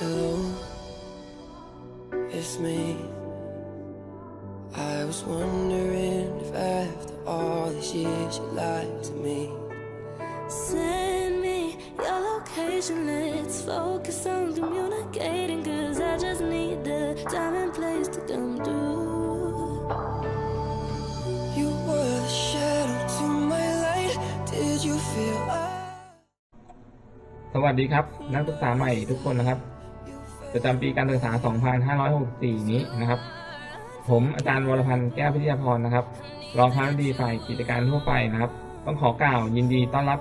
Hello, it's me. I was wondering if after all these years you lied to me. Send me your location, let's focus on communicating. Cause I just need the time สวัสดีครับ นักศึกษาใหม่ทุกคนนะครับ ประจำปีการศึกษา 2564 นี้นะครับ ผมอาจารย์วรพันธ์แก้วพิทยาพรนะครับ รองคณบดีฝ่ายกิจการทั่วไปนะครับ ต้องขอกล่าวยินดีต้อนรับ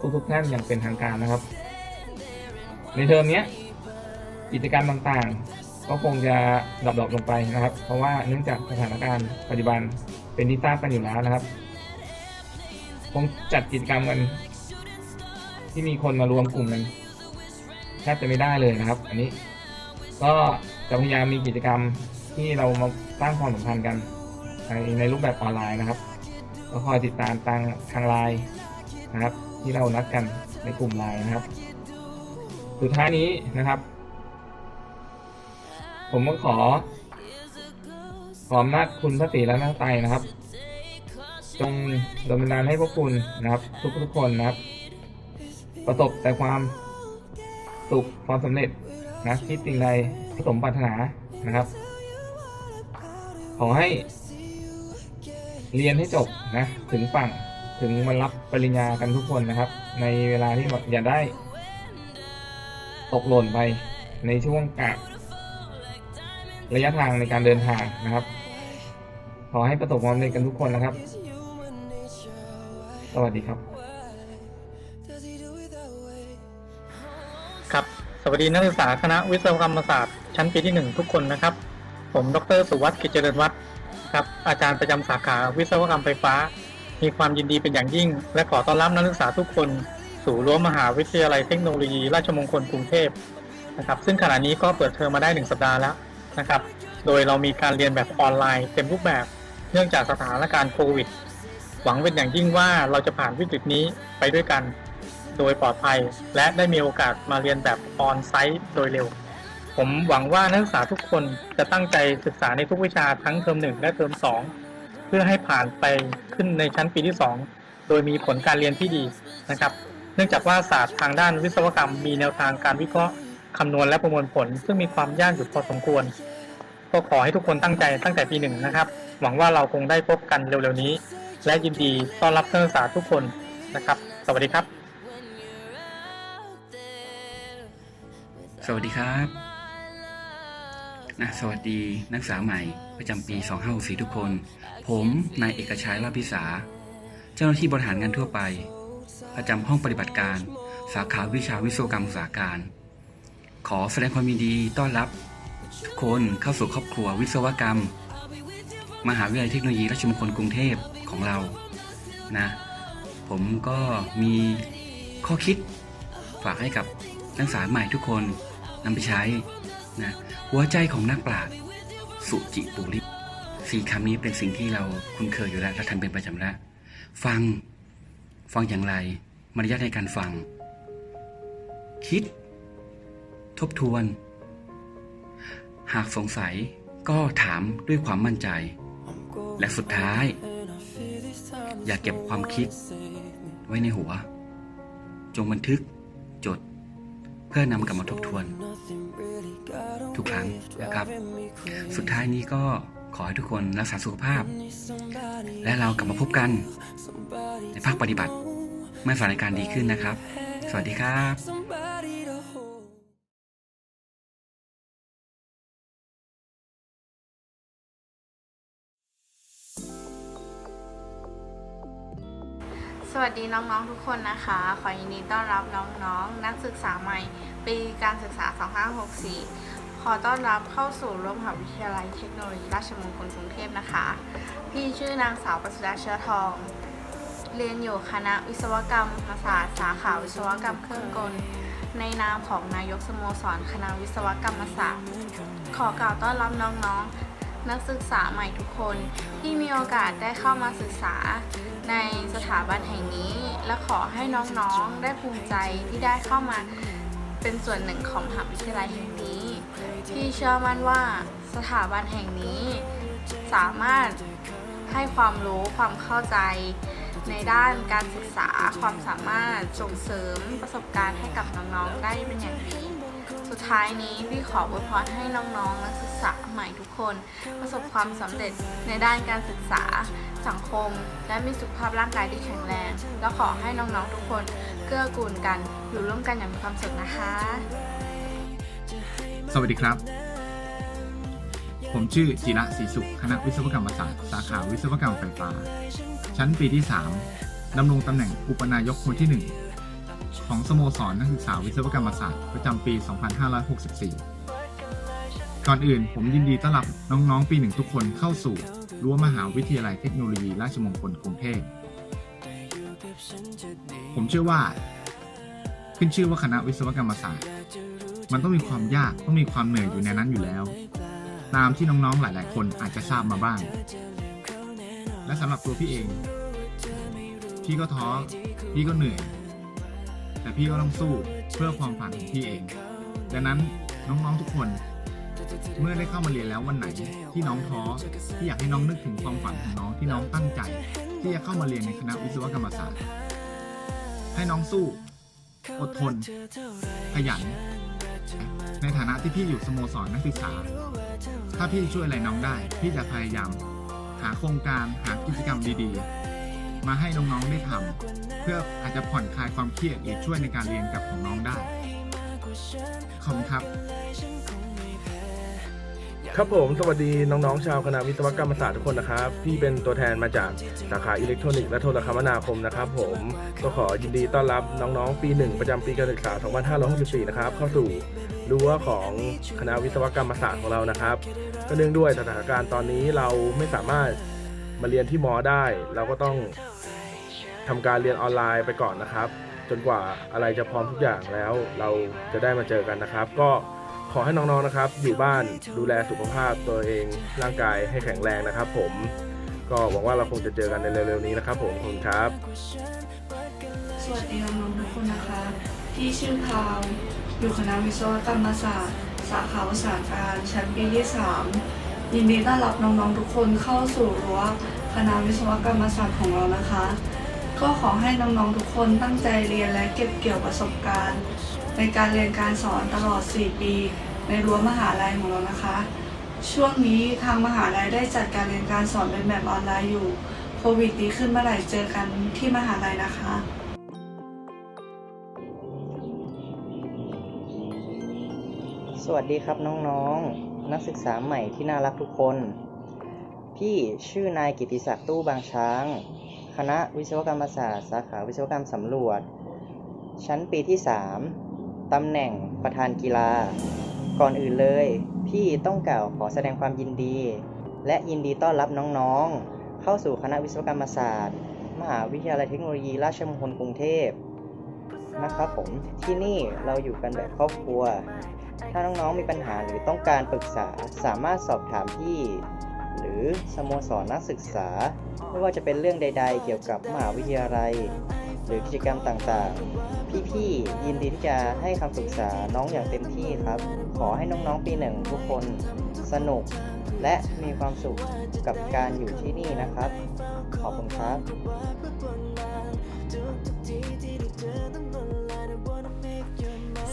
ทุกทุกท่านอย่างเป็นทางการนะครับ ในเทอมนี้กิจกรรมต่างๆ ก็คงจะดรอปลงไปนะครับ เพราะว่าเนื่องจากสถานการณ์ปัจจุบันเป็นที่ทราบกันอยู่แล้วนะครับ คงจัดกิจกรรมกัน ที่มีคนมารวมกลุ่มกันแทบจะไม่ได้เลยนะครับ อันนี้ ก็จะพยายามมีกิจกรรมที่เรามาสร้างความสัมพันธ์กันในในรูปแบบออนไลน์นะครับก็คอยติดตามทางทางไลน์นะครับ ที่เรานัดกันในกลุ่มไลน์นะครับ สุดท้ายนี้นะครับ ผมก็ขอขออำนาจคุณพระศรีและนาไตรนะครับ จงดลบันดาลให้พวกคุณนะครับ ทุกทุกคนนะครับ ประสบแต่ความสุขความสำเร็จนะคิดสิ่งใดสมปรารถนานะครับ ขอให้เรียนให้จบนะ ถึงฝั่งถึงมารับปริญญากันทุกคนนะครับ ในเวลาที่แบบอย่าได้ ตกหล่นไปในช่วงกะระยะทางในการเดินทางนะครับ ขอให้ประสบความสำเร็จกันทุกคนนะครับ สวัสดีครับ วัสดีนักศึกษาคณะวิศวกรรมศาสตร์ชั้นปีที่ 1 ทุกคนนะครับ ผมดรสุวัสดิ์กิจเจริญวัฒน์ครับอาจารย์ประจำสาขาวิศวกรรมไฟฟ้า มีความยินดีเป็นอย่างยิ่ง และขอต้อนรับนักศึกษาทุกคน สู่รั้วมหาวิทยาลัยเทคโนโลยี ราชมงคลกรุงเทพนะครับซึ่งขณะนี้ก็เปิดเทอมมาได้ 1 สัปดาห์แล้วนะครับ โดยเรามีการเรียนแบบออนไลน์เต็มรูปแบบเนื่องจากสถานการณ์โควิด หวังเป็นอย่างยิ่งว่าเราจะผ่านวิกฤตนี้ไปด้วยกัน โดยปลอดภัย และได้มีโอกาสมาเรียนแบบออนไซต์โดยเร็ว ผมหวังว่านักศึกษาทุกคนจะตั้งใจศึกษาในทุกวิชาทั้งเทอมหนึ่งและเทอมสองเพื่อให้ผ่านไปขึ้นในชั้นปีที่ 2 โดยมีผลการเรียนที่ดีนะครับ เนื่องจากว่าศาสตร์ทางด้านวิศวกรรม มีแนวทางการวิเคราะห์คำนวณและประมวลผล ซึ่งมีความยากอยู่พอสมควร ก็ขอให้ทุกคนตั้งใจตั้งแต่ปีหนึ่งนะครับ หวังว่าเราคงได้พบกันเร็วๆนี้ และยินดีต้อนรับนักศึกษาทุกคนนะครับ สวัสดีครับ สวัสดีครับนะสวัสดีนักศึกษาใหม่ประจำปี 2564 ทุกคน ผมนายเอกชัยลาภิษา เจ้าหน้าที่บริหารงานทั่วไป ประจำห้องปฏิบัติการ สาขาวิชาวิศวกรรมอุตสาหการ ขอแสดงความยินดีต้อนรับ ทุกคนเข้าสู่ครอบครัววิศวกรรม มหาวิทยาลัยเทคโนโลยีราชมงคลกรุงเทพของเรานะ ผมก็มีข้อคิดฝากให้กับนักศึกษาใหม่ทุกคน นำไปใช้นะหัวใจของนักปราชญ์สุจิปุริสี่คำนี้เป็นสิ่งที่เราคุ้นเคยอยู่แล้วและทำเป็นประจำแล้วฟังฟังอย่างไร มารยาทในการฟัง คิด ทบทวน หากสงสัยก็ถามด้วยความมั่นใจ และสุดท้าย อย่าเก็บความคิดไว้ในหัว จงบันทึก เพื่อนำกลับมาทบทวน ทุกครั้งนะครับ สุดท้ายนี้ก็ขอให้ทุกคนรักษาสุขภาพ และเรากลับมาพบกัน ในภาคปฏิบัติเมื่อสถานการณ์ดีขึ้นนะครับ สวัสดีครับ วัสดีน้องๆทุกคนนะคะ ขอยินดีต้อนรับน้องๆ นักศึกษาใหม่ปีการศึกษา 2564 ขอต้อนรับเข้าสู่ร่วมมหาวิทยาลัยเทคโนโลยีราชมงคลกรุงเทพนะคะ พี่ชื่อนางสาวประสุดาเชื้อทอง เรียนอยู่คณะวิศวกรรมศาสตร์สาขาวิศวกรรมเครื่องกล ในนามของนายกสโมสรคณะวิศวกรรมศาสตร์ ขอกล่าวต้อนรับน้องๆ นักศึกษาใหม่ทุกคนที่มีโอกาสได้เข้ามาศึกษาในสถาบันแห่งนี้ และขอให้น้องๆได้ภูมิใจที่ได้เข้ามาเป็นส่วนหนึ่งของมหาวิทยาลัยแห่งนี้ ที่เชื่อมั่นว่าสถาบันแห่งนี้ สามารถให้ความรู้ความเข้าใจในด้านการศึกษาความสามารถส่งเสริมประสบการณ์ให้กับน้องๆได้เป็นอย่างดี ดท้ายนี้พี่ขออวยพรให้น้องๆนักศึกษาใหม่ทุกคน ประสบความสำเร็จในด้านการศึกษาสังคม และมีสุขภาพร่างกายที่แข็งแรง และขอให้น้องๆทุกคนเกื้อกูลกันอยู่ร่วมกันอย่างมีความสุขนะคะ สวัสดีครับ ผมชื่อจิระศรีสุข คณะวิศวกรรมศาสตร์สาขาวิศวกรรมไฟฟ้า ชั้นปีที่ 3ดำรงตำแหน่งอุปนายกคนที่ 1 ของสโมสรนักศึกษาวิศวกรรมศาสตร์ประจำปี 2564 ก่อนอื่นผมยินดีต้อนรับน้องๆ ปีหนึ่งทุกคนเข้าสู่รั้วมหาวิทยาลัยเทคโนโลยีราชมงคลกรุงเทพ ผมเชื่อว่า ขึ้นชื่อว่าคณะวิศวกรรมศาสตร์ มันต้องมีความยากต้องมีความเหนื่อยอยู่ในนั้นอยู่แล้ว ตามที่น้องๆ หลาย ๆ คนอาจจะทราบมาบ้าง และสำหรับตัวพี่เอง พี่ก็ท้อพี่ก็เหนื่อย แต่พี่ก็ต้องสู้เพื่อความฝันของพี่เอง ดังนั้นน้องๆทุกคน เมื่อได้เข้ามาเรียนแล้ววันไหนที่น้องท้อพี่อยากให้น้องนึกถึงความฝันของน้องที่น้องตั้งใจ ที่จะเข้ามาเรียนในคณะวิศวกรรมศาสตร์ ให้น้องสู้ อดทน ขยัน ในฐานะที่พี่อยู่สโมสรนักศึกษา ถ้าพี่ช่วยอะไรน้องได้ พี่จะพยายาม หาโครงการหากิจกรรมดีๆ มาให้น้องๆได้ทำ พื่ออาจจะผ่อนคลายความเครียดหรือช่วยในการเรียนกับของน้องได้ ขอบคุณครับ ครับผมสวัสดีน้องๆชาวคณะวิศวกรรมศาสตร์ทุกคนนะครับพี่เป็นตัวแทนมาจากสาขาอิเล็กทรอนิกส์และโทรคมนาคมนะครับ ผมก็ขอยินดีต้อนรับน้องๆ ปีหนึ่งประจำปีการศึกษา 2564 นะครับเข้าสู่รั้วของคณะวิศวกรรมศาสตร์ของเรานะครับ ก็เนื่องด้วยสถานการณ์ตอนนี้เราไม่สามารถมาเรียนที่มอได้ เราก็ต้อง ทำการเรียนออนไลน์ไปก่อนนะครับ จนกว่าอะไรจะพร้อมทุกอย่างแล้วเราจะได้มาเจอกันนะครับ ก็ขอให้น้องๆนะครับ อยู่บ้านดูแลสุขภาพตัวเองร่างกายให้แข็งแรงนะครับ ผมก็หวังว่าเราคงจะเจอกันในเร็วๆนี้นะครับ ผมขอบคุณครับ สวัสดีน้องๆทุกคนนะคะพี่ชื่อพาวอยู่คณะวิศวกรรมศาสตร์ สาขาภาษาการชั้นปีที่ 3 ยินดีต้อนรับน้องๆทุกคนเข้าสู่รั้วคณะวิศวกรรมศาสตร์ของเรานะคะ ก็ขอให้น้องๆทุกคนตั้งใจเรียนและเก็บเกี่ยวประสบการณ์ ในการเรียนการสอนตลอด 4 ปี ในรั้วมหาลัยของเรานะคะ ช่วงนี้ทางมหาลัยได้จัดการเรียนการสอนเป็นแบบออนไลน์อยู่โควิดดีขึ้นเมื่อไหร่เจอกันที่มหาลัยนะคะสวัสดีครับน้องๆนักศึกษาใหม่ที่น่ารักทุกคน พี่ชื่อนายกิติศักดิ์ตู้บางช้าง คณะวิศวกรรมศาสตร์ สาขาวิศวกรรมสำรวจ ชั้นปีที่ 3 ตำแหน่งประธานกีฬา ก่อนอื่นเลย พี่ต้องกล่าวขอแสดงความยินดี และยินดีต้อนรับน้องๆ เข้าสู่คณะวิศวกรรมศาสตร์ มหาวิทยาลัยเทคโนโลยีราชมงคลกรุงเทพนะครับผมที่นี่เราอยู่กันแบบครอบครัว ถ้าน้องๆมีปัญหาหรือต้องการปรึกษาสามารถสอบถามพี่ หรือสโมสรนักศึกษา ไม่ว่าจะเป็นเรื่องใด ๆ เกี่ยวกับมหาวิทยาลัย หรือกิจกรรมต่างๆ พี่ๆยินดีที่จะให้คำปรึกษาน้องอย่างเต็มที่ครับ ขอให้น้องๆปีหนึ่งทุกคนสนุก และมีความสุขกับการอยู่ที่นี่นะครับ ขอบคุณครับ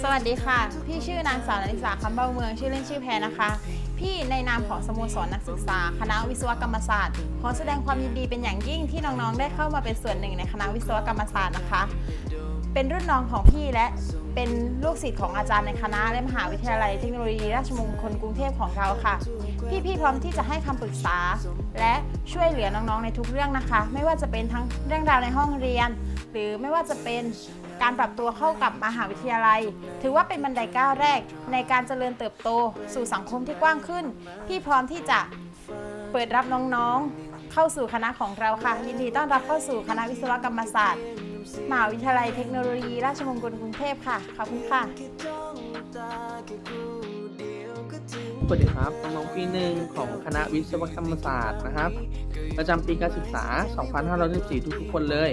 สวัสดีค่ะ พี่ชื่อนางสาวนาริสาคำเบ้าเมือง ชื่อเล่นชื่อแพรนะคะ พี่ในนามของสโมสรนักศึกษา คณะวิศวกรรมศาสตร์ ขอแสดงความยินดีเป็นอย่างยิ่งที่น้องๆ ได้เข้ามาเป็นส่วนหนึ่งในคณะวิศวกรรมศาสตร์นะคะ เป็นรุ่นน้องของพี่และเป็นลูกศิษย์ของอาจารย์ในคณะและมหาวิทยาลัยเทคโนโลยีราชมงคลกรุงเทพของเราค่ะ พี่ๆพร้อมที่จะให้คำปรึกษา และช่วยเหลือน้องๆ ในทุกเรื่องนะคะ ไม่ว่าจะเป็นทั้งเรื่องราวในห้องเรียน หรือไม่ว่าจะเป็น การปรับตัวเข้ากับมหาวิทยาลัย ถือว่าเป็นบันไดก้าวแรกในการเจริญเติบโต สู่สังคมที่กว้างขึ้น พี่พร้อมที่จะเปิดรับน้องๆ เข้าสู่คณะของเราค่ะ ยินดีต้อนรับเข้าสู่คณะวิศวกรรมศาสตร์มหาวิทยาลัยเทคโนโลยี ราชมงคลกรุงเทพค่ะ ขอบคุณค่ะ สวัสดีครับน้องปีหนึ่งของคณะวิศวกรรมศาสตร์นะครับ ประจำปีการศึกษา 2514 ทุกๆคนเลย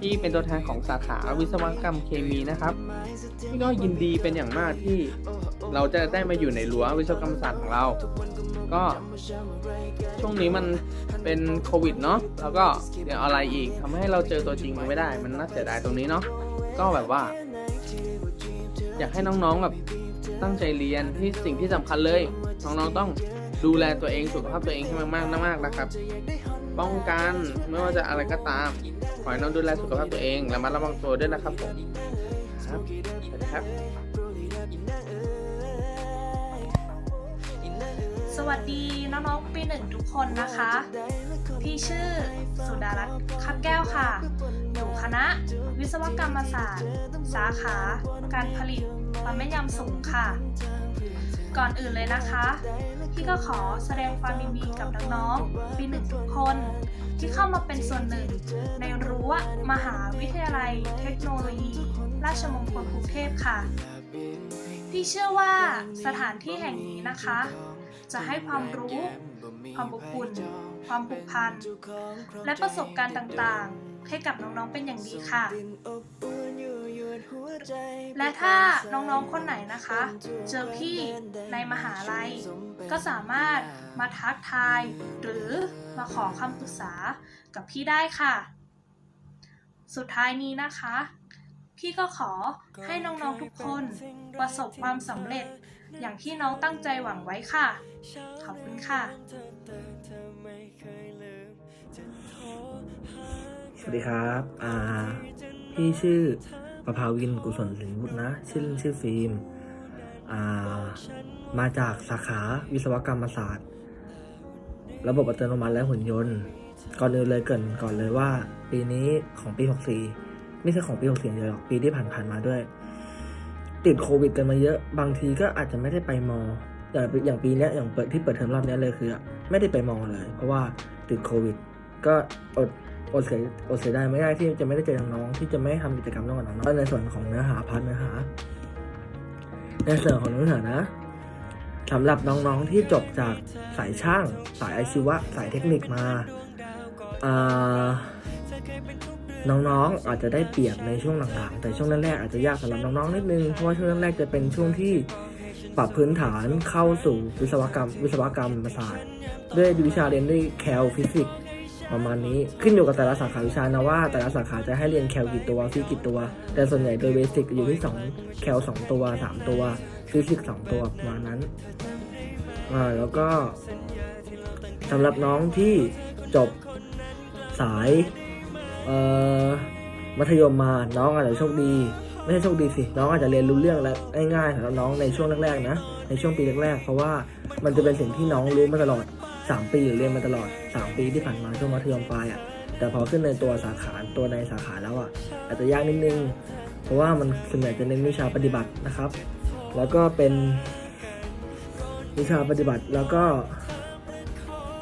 ที่เป็นตัวแทนของสาขาวิศวกรรมเคมีนะครับพี่ก็ยินดีเป็นอย่างมากที่เราจะได้มาอยู่ในรั้ววิศวกรรมศาสตร์ของเรา ก็ช่วงนี้มันเป็นโควิดเนาะแล้วก็เดี๋ยวอะไรอีกทำให้เราเจอตัวจริงมันไม่ได้ มันน่าเสียดายตรงนี้เนาะก็แบบว่า อยากให้น้องๆแบบตั้งใจเรียนที่สิ่งที่สำคัญเลย น้องๆต้องดูแลตัวเองสุขภาพตัวเองให้มากๆมากๆนะครับ ป้องกันไม่ว่าจะอะไรก็ตาม ขอให้น้องดูแลสุขภาพตัวเองและมาระวังตัวด้วยนะครับผมครับสวัสดีครับ สวัสดีน้องๆปีหนึ่งทุกคนนะคะ พี่ชื่อ สุดารัตน์คับแก้วค่ะ อยู่คณะ วิศวกรรมศาสตร์ สาขา การผลิตความแม่นยำสูงค่ะ ก่อนอื่นเลยนะคะ พี่ก็ขอแสดงความยินดีกับน้องๆปีหนึ่งทุกคน ที่เข้ามาเป็นส่วนหนึ่ง ในรั้วมหาวิทยาลัยเทคโนโลยี ราชมงคลกรุงเทพค่ะ พี่เชื่อว่าสถานที่แห่งนี้นะคะ จะให้ความรู้ ความอบอุ่นความผูกพัน และประสบการณ์ต่างๆ ให้กับน้องๆเป็นอย่างดีค่ะ และถ้าน้องๆคนไหนนะคะ เจอพี่ในมหาลัย ก็สามารถมาทักทาย หรือมาขอคำปรึกษากับพี่ได้ค่ะ สุดท้ายนี้นะคะ พี่ก็ขอให้น้องๆทุกคนประสบความสำเร็จอย่างที่น้องตั้งใจหวังไว้ค่ะ ขอบคุณค่ะ สวัสดีครับ อ่า พี่ชื่อ ประภาวินกุศลสินบุตรนะ ชื่อเล่นชื่อฟิล์มมาจากสาขาวิศวกรรมศาสตร์ ระบบอัตโนมัติและหุ่นยนต์ ก่อนอื่นเลยเกินก่อนเลยว่า ปีนี้ของปี 64 ไม่ใช่ของปี 64เดียวหรอกปีที่ผ่านๆมาด้วย ติดโควิดกันมาเยอะบางทีก็อาจจะไม่ได้ไปมออย่างอย่างปีนี้อย่างเปิดที่เปิดเทอมรอบนี้เลยคือ ไม่ได้ไปมอเลย เพราะว่าติดโควิด ก็อด อดเสียอดเสียดายไม่ได้ที่จะไม่ได้เจอน้องๆที่จะไม่ได้ทำกิจกรรมร่วมกับน้องๆแล้วในส่วนของเนื้อหาพาร์ทเนื้อหา ในส่วนของเนื้อหานะสำหรับน้องๆที่จบจากสายช่าง สายอาชีวะ สายเทคนิคมาอ่าน้องๆอาจจะได้เปรียบในช่วงหลังๆ แต่ช่วงแรกๆอาจจะยากสำหรับน้องๆนิดนึง เพราะว่าช่วงแรกๆจะเป็นช่วงที่ปรับพื้นฐานเข้าสู่วิศวกรรม วิศวกรรมศาสตร์ด้วยวิชาเรียนด้วยแคลฟิสิกส์ ประมาณนี้ขึ้นอยู่กับแต่ละสาขาวิชานะว่าแต่ละสาขาจะให้เรียนแคลกี่ตัวฟิสิกกี่ตัว แต่ส่วนใหญ่โดยเบสิกอยู่ที่ 2 แคล2 ตัว 3 ตัวฟิสิกสองตัวประมาณนั้นอ่าแล้วก็สำหรับน้องที่จบสายเอ่อมัธยมมาน้องอาจจะโชคดีไม่ใช่โชคดีสิน้องอาจจะเรียนรู้เรื่องและง่ายๆสำหรับน้องในช่วงแรกๆนะในช่วงปีแรกๆเพราะว่ามันจะเป็นสิ่งที่น้องรู้มาตลอด 3ปีหรือเรียนมาตลอด3ปีที่ผ่านมาช่วงมัธยมปลายอะ่ะแต่พอขึ้นในตัวสาขาตัวในสาขาแล้วอะ่ะอาจจะยากนิดนึง เพราะว่ามันส่วนใหญ่จะเน้นวิชาปฏิบัตินะครับ แล้วก็เป็นวิชาปฏิบัติแล้วก็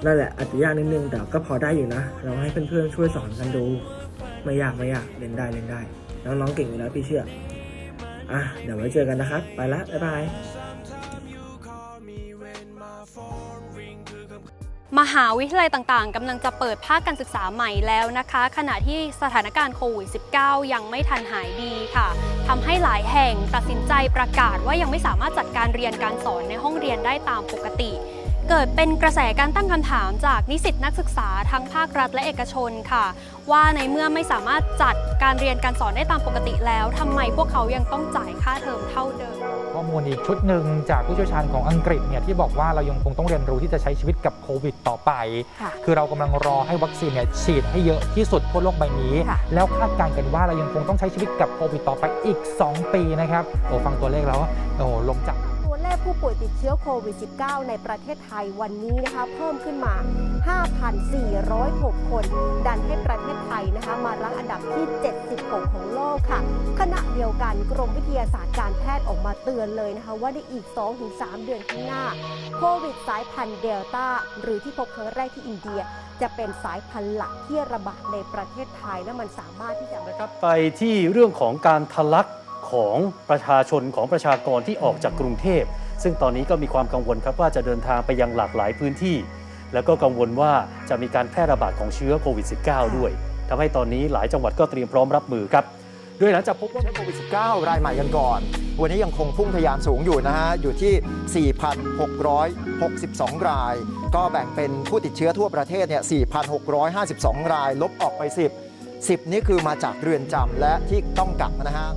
นั่นแหละอาจจะยากนิดนึงแต่ก็พอได้อยู่นะ เราให้เพื่อนๆช่วยสอนกันดู ไม่ยากไม่ยากเรียนได้เรียนได้น้องๆเก่งอยู่แล้วพี่เชื่ออะเดี๋ยวไว้เจอกันนะครับ ไปละบ๊ายบาย มหาวิทยาลัยต่างๆกำลังจะเปิดภาคการศึกษาใหม่แล้วนะคะ ขณะที่สถานการณ์โควิด -19 ยังไม่ทันหายดีค่ะทำให้หลายแห่งตัดสินใจประกาศว่ายังไม่สามารถจัดการเรียนการสอนในห้องเรียนได้ตามปกติ เกิดเป็นกระแสการตั้งคำถามจากนิสิตนักศึกษาทั้งภาครัฐและเอกชนค่ะ ว่าในเมื่อไม่สามารถจัดการเรียนการสอนได้ตามปกติแล้วทำไมพวกเขายังต้องจ่ายค่าเทอมเท่าเดิม ข้อมูลอีกชุดหนึ่งจากผู้เชี่ยวชาญของอังกฤษเนี่ยที่บอกว่าเรายังคงต้องเรียนรู้ที่จะใช้ชีวิตกับโควิดต่อไปค่ะคือเรากำลังรอให้วัคซีนเนี่ยฉีดให้เยอะที่สุดทั่วโลกใบนี้ค่ะแล้วคาดการณ์กันว่าเรายังคงต้องใช้ชีวิตกับโควิดต่อไปอีก 2 ปีนะครับโอ้ฟังตัวเลขแล้วโอ้ลมจับตัวเลข ผู้ป่วยติดเชื้อโควิด -19 ในประเทศไทยวันนี้นะคะเพิ่มขึ้นมา 5,406 คน ดันให้ประเทศไทยนะคะมารั้งอันดับที่ 76 ของโลกค่ะ ขณะเดียวกันกรมวิทยาศาสตร์การแพทย์ออกมาเตือนเลยนะคะว่าในอีก 2-3 เดือนข้างหน้า โควิดสายพันธุ์เดลต้าหรือที่พบครั้งแรกที่อินเดียจะเป็นสายพันธุ์หลักที่ระบาดในประเทศไทยและมันสามารถที่จะไปที่เรื่องของการทะลักของประชาชนของประชากรที่ออกจากกรุงเทพ ซึ่งตอนนี้ก็มีความกังวลครับว่าจะเดินทางไปยังหลากหลายพื้นที่ แล้วก็กังวลว่าจะมีการแพร่ระบาดของเชื้อโควิด -19 ด้วยทำให้ตอนนี้หลายจังหวัดก็เตรียมพร้อมรับมือครับโดยหลังจากพบว่าโควิด -19 รายใหม่กันก่อน วันนี้ยังคงพุ่งทะยานสูงอยู่นะฮะ อยู่ที่ 4,662 ราย ก็แบ่งเป็นผู้ติดเชื้อทั่วประเทศเนี่ย 4,652 ราย ลบออกไป 10 10 นี่คือมาจากเรือนจำและที่ต้องกักนะฮะ